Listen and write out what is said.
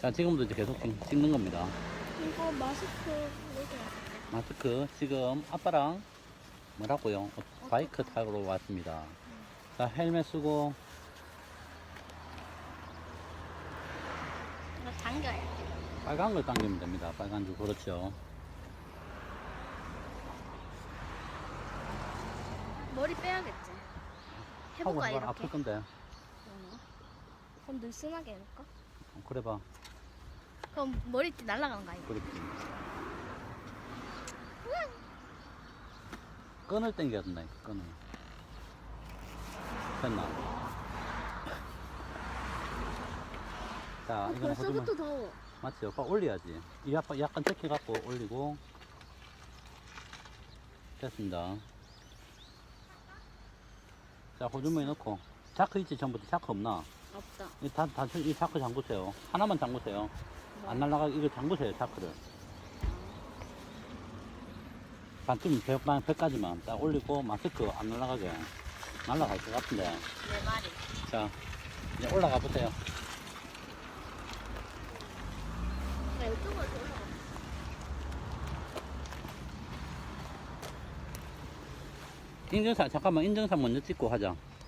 자, 지금부터 이제 계속 찍- 찍는 겁니다. 이거 마스크 마스크, 지금 아빠랑 뭐라고요? 어, 바이크 타러 왔습니다. 자, 헬멧 쓰고, 이거 당겨야 돼. 빨간 걸 당기면 됩니다. 빨간 줄, 그렇죠. 머리 빼야겠지. 하고 해볼까 해봐. 이렇게? 아플 건데. 그럼 늘씬하게 해볼까? 어, 그래봐. 그럼 머리띠 날아가는 거 아니야? 그렇지. 끈을 당겨야 된다, 끈을. 됐나? 자, 어, 이거는 호주머니. 벌써부터 더워. 맞지? 오빠 올려야지. 이 약간, 약간 적혀갖고 올리고. 됐습니다. 자, 호주머니 넣고. 자크 있지? 전부터 자크 없나? 없다. 이 단, 단순, 이 자크 잠그세요. 하나만 잠그세요. 안 날라가게 이거 잠그세요, 자크를. 반쯤 배, 반, 배까지만 딱 올리고 마스크 안 날라가게. 날라갈 것 같은데. 내 말이. 자, 이제 올라가 보세요. 나 이쪽으로 올라가. 인증사, 잠깐만, 인증사 먼저 찍고 하자.